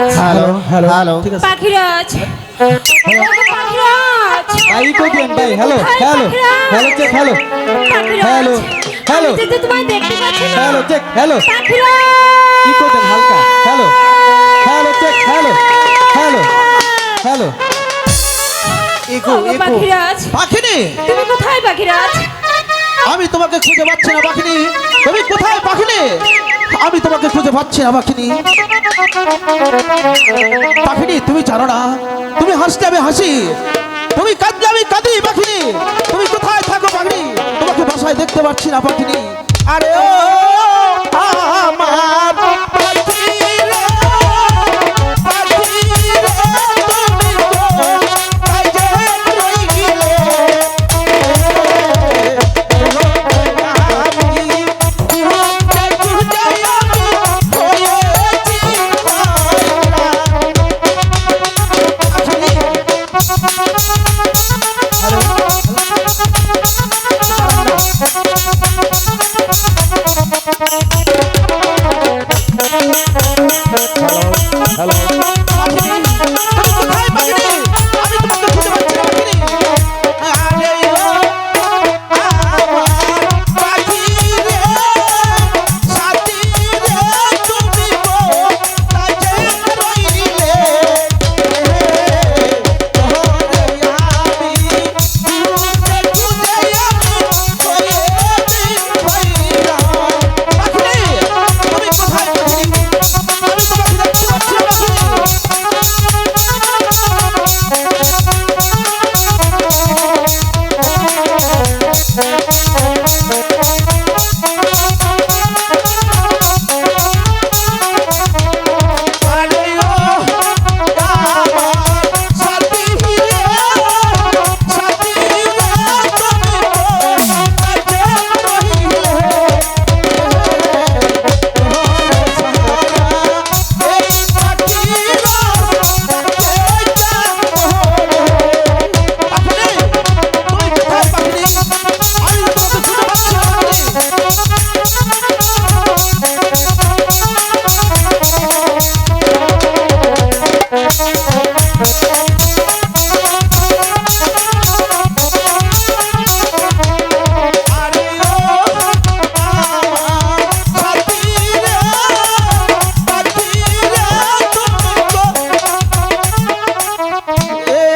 পাখিরাজ। Hello hello hello. ঠিক আছে। পাখিরাজ। ভাই দেন ভাই hello hello hello check hello hello, hello. তো তোমায় দেখতে পাচ্ছি না। Hello check hello Pakhiraj. Echo then হালকা। Hello hello check hello hello hello echo ওগো ইকো পাখিরাজ। পাখিনি। তুমি কোথায় পাখিরাজ? আমি তোমাকে খুঁজে পাচ্ছি না পাখিনি। তুমি কোথায় পাখিনি? আমি তোমাকে খুঁজে পাচ্ছি না পাখিনি। পাখিনি, তুমি জানো না। তুমি হাসতে আমি হাসি। তুমি কাঁদলে আমি কাঁদি, পাখিনি। তুমি কোথায় থাকো, পাখিনি? তোমাকে বাসায় দেখতে পাচ্ছি না, পাখিনি। Hello. Thank you. এ